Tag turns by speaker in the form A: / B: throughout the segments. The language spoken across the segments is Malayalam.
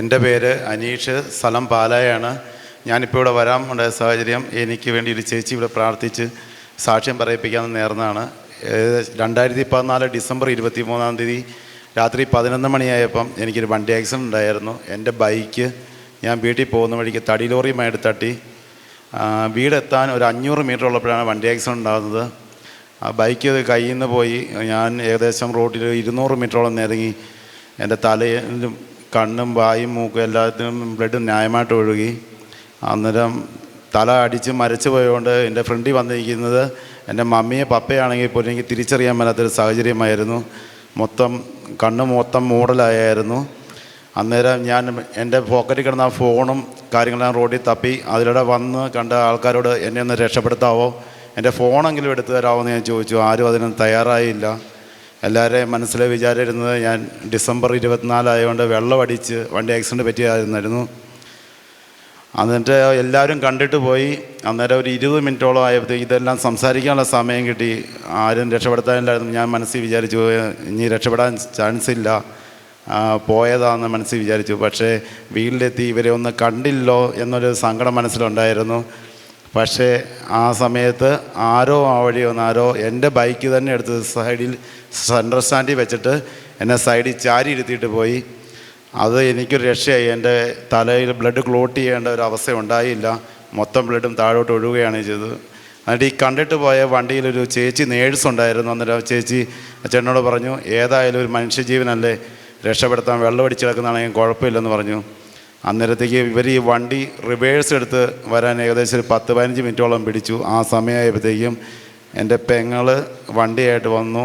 A: എന്റെ പേര് അനീഷ് സ്ഥലം പാലായാണ്. ഞാനിപ്പോൾ ഇവിടെ വരാൻ ഉണ്ടായ സാഹചര്യം എനിക്ക് വേണ്ടി ഒരു ചേച്ചി ഇവിടെ പ്രാർത്ഥിച്ച് സാക്ഷ്യം പറയിപ്പിക്കാമെന്ന് നേർന്നതാണ് രണ്ടായിരത്തി പതിനാല് ഡിസംബർ ഇരുപത്തി മൂന്നാം തീയതി രാത്രി പതിനൊന്ന് മണിയായപ്പം എനിക്കൊരു വണ്ടി ആക്സിഡന്റ് ഉണ്ടായിരുന്നു. എന്റെ ബൈക്ക് ഞാൻ വീട്ടിൽ പോകുന്ന വഴിക്ക് തടി ലോറിയുമായിട്ട് തട്ടി. വീടെത്താൻ ഒരു അഞ്ഞൂറ് മീറ്റർ ഉള്ളപ്പോഴാണ് വണ്ടി ആക്സിഡന്റ് ഉണ്ടാകുന്നത്. ആ ബൈക്ക് കയ്യിൽ നിന്ന് പോയി. ഞാൻ ഏകദേശം റോഡിൽ ഇരുന്നൂറ് മീറ്ററോളം നിരങ്ങി എന്റെ തലയിലും കണ്ണും വായും മൂക്കും എല്ലാത്തിനും ബ്ലഡ് ന്യായമായിട്ട് ഒഴുകി. അന്നേരം തല അടിച്ച് മരച്ചു പോയതുകൊണ്ട് എന്റെ ഫ്രണ്ടിൽ വന്നിരിക്കുന്നത് എന്റെ മമ്മിയെ പപ്പയാണെങ്കിൽ പോലും എനിക്ക് തിരിച്ചറിയാൻ മേലാത്തൊരു സാഹചര്യമായിരുന്നു. മൊത്തം കണ്ണ് മൊത്തം മൂടലായിരുന്നു അന്നേരം ഞാൻ എന്റെ പോക്കറ്റിൽ കിടന്ന ഫോണും കാര്യങ്ങളെല്ലാം റോഡിൽ തപ്പി അതിലൂടെ വന്ന് കണ്ട ആൾക്കാരോട് എന്നെ ഒന്ന് രക്ഷപ്പെടുത്താവോ? എന്റെ ഫോണെങ്കിലും എടുത്തു തരാമോ എന്ന് ഞാൻ ചോദിച്ചു. ആരും അതിനൊന്നും തയ്യാറായില്ല. എല്ലാവരെയും മനസ്സിൽ വിചാരിച്ചിരുന്നത് ഞാൻ ഡിസംബർ ഇരുപത്തിനാലായതുകൊണ്ട് വെള്ളമടിച്ച് വണ്ടി ആക്സിഡന്റ് പറ്റിയായിരുന്നായിരുന്നു എന്നിട്ട് എല്ലാവരും കണ്ടിട്ട് പോയി. അന്നേരം ഒരു ഇരുപത് മിനിറ്റോളം ആയപ്പോഴത്തേക്ക് ഇതെല്ലാം സംസാരിക്കാനുള്ള സമയം കിട്ടി. ആരും രക്ഷപ്പെടുത്താനില്ലായിരുന്നു. ഞാൻ മനസ്സിൽ വിചാരിച്ചു ഇനി രക്ഷപ്പെടാൻ ചാൻസ് ഇല്ല. പോയതാണെന്ന് മനസ്സിൽ വിചാരിച്ചു. പക്ഷേ വീട്ടിലെത്തി ഇവരെ ഒന്ന് കണ്ടില്ലോ എന്നൊരു സങ്കടം മനസ്സിലുണ്ടായിരുന്നു. പക്ഷേ ആ സമയത്ത് ആരോ ആ വഴി വന്ന് ആരോ എന്റെ ബൈക്ക് തന്നെ എടുത്ത് സൈഡിൽ സെൻട്രൽ സ്റ്റാൻഡിൽ വെച്ചിട്ട് എന്നെ സൈഡിൽ ചാരി ഇരുത്തിയിട്ട് പോയി. അത് എനിക്കൊരു രക്ഷയായി. എന്റെ തലയിൽ ബ്ലഡ് ക്ലോട്ട് ചെയ്യേണ്ട ഒരു അവസ്ഥ ഉണ്ടായില്ല. മൊത്തം ബ്ലഡും താഴോട്ട് ഒഴുകുകയാണ് ചെയ്തത്. എന്നിട്ട് ഈ കണ്ടിട്ട് പോയ വണ്ടിയിലൊരു ചേച്ചി നേഴ്സ് ഉണ്ടായിരുന്നു. അന്നേരം ചേച്ചി ചേട്ടനോട് പറഞ്ഞു ഏതായാലും ഒരു മനുഷ്യജീവനല്ലേ? രക്ഷപ്പെടുത്താൻ വെള്ളമടിച്ച് കിടക്കുന്നതാണെങ്കിൽ കുഴപ്പമില്ലെന്ന് പറഞ്ഞു. അന്നേരത്തേക്ക് ഇവർ ഈ വണ്ടി റിവേഴ്സ് എടുത്ത് വരാൻ ഏകദേശം ഒരു പത്ത് പതിനഞ്ച് മിനിറ്റോളം പിടിച്ചു. ആ സമയമായപ്പോഴത്തേക്കും എന്റെ പെങ്ങൾ വണ്ടിയായിട്ട് വന്നു.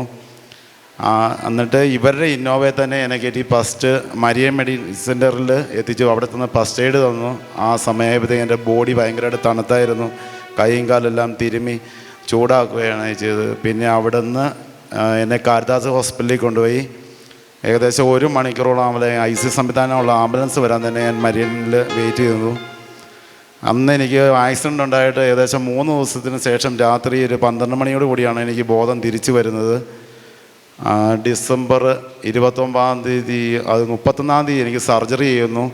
A: എന്നിട്ട് ഇവരുടെ ഇന്നോവയെ തന്നെ എന്നെ കയറ്റി ഫസ്റ്റ് മരിയൻ മെഡി സെന്ററിൽ എത്തിച്ചു. അവിടെ നിന്ന് ഫസ്റ്റ് എയ്ഡ് തന്നു. ആ സമയമായപ്പോഴത്തേക്കും എന്റെ ബോഡി ഭയങ്കരമായിട്ട് തണുത്തായിരുന്നു. കൈയും കാലെല്ലാം തിരുമ്മി ചൂടാക്കുകയാണ് ചെയ്തത്. പിന്നെ അവിടെ നിന്ന് എന്നെ കാരിദാസ് ഹോസ്പിറ്റലിൽ കൊണ്ടുപോയി. ഏകദേശം ഒരു മണിക്കൂറോളം ആകുമ്പോൾ ഐ സി സംവിധാനമുള്ള ആംബുലൻസ് വരാൻ തന്നെ ഞാൻ മരിയനിൽ വെയിറ്റ് ചെയ്തു. അന്ന് എനിക്ക് ആക്സിഡന്റ് ഉണ്ടായിട്ട് ഏകദേശം മൂന്ന് ദിവസത്തിന് ശേഷം രാത്രി ഒരു പന്ത്രണ്ട് മണിയോട് കൂടിയാണ് എനിക്ക് ബോധം തിരിച്ചു വരുന്നത്. ഡിസംബർ ഇരുപത്തൊമ്പതാം തീയതി അത് മുപ്പത്തൊന്നാം തീയതി എനിക്ക് സർജറി ചെയ്യുന്നു.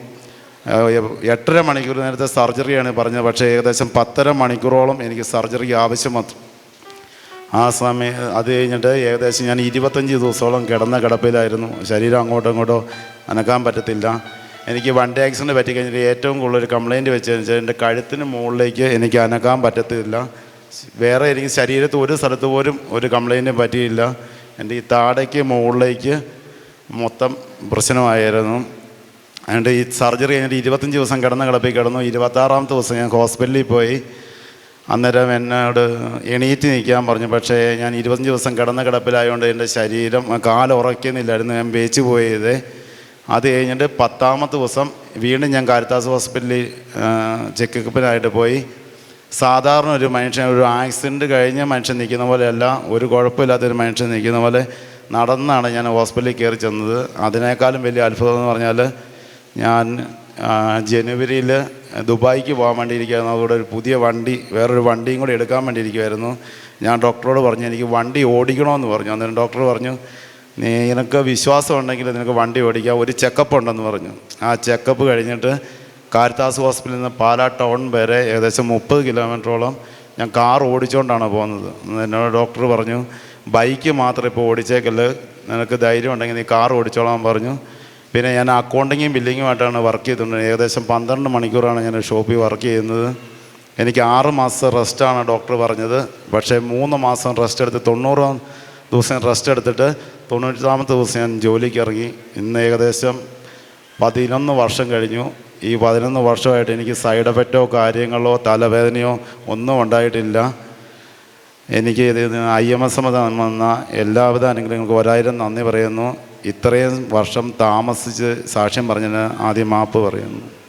A: എട്ടര മണിക്കൂർ നേരത്തെ സർജറിയാണ് പറഞ്ഞത് പക്ഷേ ഏകദേശം പത്തര മണിക്കൂറോളം എനിക്ക് സർജറിക്ക് ആവശ്യം ആ സമയം അത് കഴിഞ്ഞിട്ട് ഏകദേശം ഞാൻ ഇരുപത്തഞ്ച് ദിവസത്തോളം കിടന്ന കിടപ്പിലായിരുന്നു. ശരീരം അങ്ങോട്ടോ ഇങ്ങോട്ടോ അനക്കാൻ പറ്റത്തില്ല. എനിക്ക് വണ്ടി ആക്സിഡന്റ് പറ്റിക്കഴിഞ്ഞിട്ട് ഏറ്റവും കൂടുതൽ ഒരു കംപ്ലയിന്റ് വെച്ചതെന്ന് വെച്ചാൽ എന്റെ കഴുത്തിന് മുകളിലേക്ക് എനിക്ക് അനക്കാൻ പറ്റത്തില്ല. വേറെ എനിക്ക് ശരീരത്ത് ഒരു സ്ഥലത്ത് പോലും ഒരു കംപ്ലയിന്റും പറ്റിയില്ല. എന്റെ ഈ താടയ്ക്ക് മുകളിലേക്ക് മൊത്തം പ്രശ്നമായിരുന്നു. അതുകൊണ്ട് ഈ സർജറി കഴിഞ്ഞിട്ട് ഇരുപത്തഞ്ച് ദിവസം കിടന്ന കിടപ്പിൽ കിടന്നു. ഇരുപത്താറാമത്തെ ദിവസം ഞാൻ ഹോസ്പിറ്റലിൽ പോയി. അന്നേരം എന്നോട് എണീറ്റ് നിൽക്കാൻ പറഞ്ഞു. പക്ഷേ ഞാൻ ഇരുപത്തഞ്ച് ദിവസം കിടന്ന കിടപ്പിലായതുകൊണ്ട് എന്റെ ശരീരം കാലുറക്കുന്നില്ലായിരുന്നു ഞാൻ വേച്ച് പോയത്. അത് കഴിഞ്ഞിട്ട് പത്താമത്തെ ദിവസം വീണ്ടും ഞാൻ കാരിത്താസ് ഹോസ്പിറ്റലിൽ ചെക്കപ്പിനായിട്ട് പോയി. സാധാരണ ഒരു മനുഷ്യൻ ഒരു ആക്സിഡന്റ് കഴിഞ്ഞ മനുഷ്യൻ നിൽക്കുന്ന പോലെയല്ല ഒരു കുഴപ്പമില്ലാത്തൊരു മനുഷ്യൻ നിൽക്കുന്ന പോലെ നടന്നാണ് ഞാൻ ഹോസ്പിറ്റലിൽ കയറി ചെന്നത്. അതിനേക്കാളും വലിയ അത്ഭുതം എന്ന് പറഞ്ഞാൽ ഞാൻ ജനുവരിയിൽ ദുബായിക്ക് പോകാൻ വേണ്ടിയിരിക്കുകയായിരുന്നു. അതുകൂടെ ഒരു പുതിയ വണ്ടി വേറൊരു വണ്ടിയും കൂടി എടുക്കാൻ വേണ്ടിയിരിക്കുമായിരുന്നു ഞാൻ ഡോക്ടറോട് പറഞ്ഞു എനിക്ക് വണ്ടി ഓടിക്കണമെന്ന് പറഞ്ഞു. അന്നേരം ഡോക്ടർ പറഞ്ഞു നീ നിനക്ക് വിശ്വാസം ഉണ്ടെങ്കിൽ നിനക്ക് വണ്ടി ഓടിക്കാം. ഒരു ചെക്കപ്പ് ഉണ്ടെന്ന് പറഞ്ഞു. ആ ചെക്കപ്പ് കഴിഞ്ഞിട്ട് കാരിത്താസ് ഹോസ്പിറ്റലിൽ നിന്ന് പാലാ ടൗൺ വരെ ഏകദേശം മുപ്പത് കിലോമീറ്ററോളം ഞാൻ കാർ ഓടിച്ചുകൊണ്ടാണ് പോകുന്നത്. എന്നോട് ഡോക്ടർ പറഞ്ഞു ബൈക്ക് മാത്രം ഇപ്പോൾ ഓടിച്ചേക്കൽ നിനക്ക് ധൈര്യം ഉണ്ടെങ്കിൽ നീ കാർ ഓടിച്ചോളാൻ പറഞ്ഞു. പിന്നെ ഞാൻ അക്കൗണ്ടിങ്ങും ബില്ലിങ്ങുമായിട്ടാണ് വർക്ക് ചെയ്തിട്ടുണ്ട് ഏകദേശം പന്ത്രണ്ട് മണിക്കൂറാണ് ഞാൻ ഷോപ്പിൽ വർക്ക് ചെയ്യുന്നത്. എനിക്ക് ആറ് മാസം റെസ്റ്റാണ് ഡോക്ടർ പറഞ്ഞത്. പക്ഷേ മൂന്ന് മാസം റെസ്റ്റ് എടുത്ത് തൊണ്ണൂറ് ദിവസം റെസ്റ്റ് എടുത്തിട്ട് തൊണ്ണൂറ്റാമത്തെ ദിവസം ഞാൻ ജോലിക്ക് ഇറങ്ങി. ഇന്ന് ഏകദേശം പതിനൊന്ന് വർഷം കഴിഞ്ഞു. ഈ പതിനൊന്ന് വർഷമായിട്ട് എനിക്ക് സൈഡ് എഫക്റ്റോ കാര്യങ്ങളോ തലവേദനയോ ഒന്നും ഉണ്ടായിട്ടില്ല. എനിക്ക് ഇത് ഐ എം എസ് വന്ന എല്ലാവിധ അനുഗ്രഹങ്ങൾക്കും ഒരായിരം നന്ദി പറയുന്നു. ഇത്രയും വർഷം താമസിച്ച് സാക്ഷ്യം പറഞ്ഞതിന് ആദ്യം മാപ്പ് പറയുന്നു.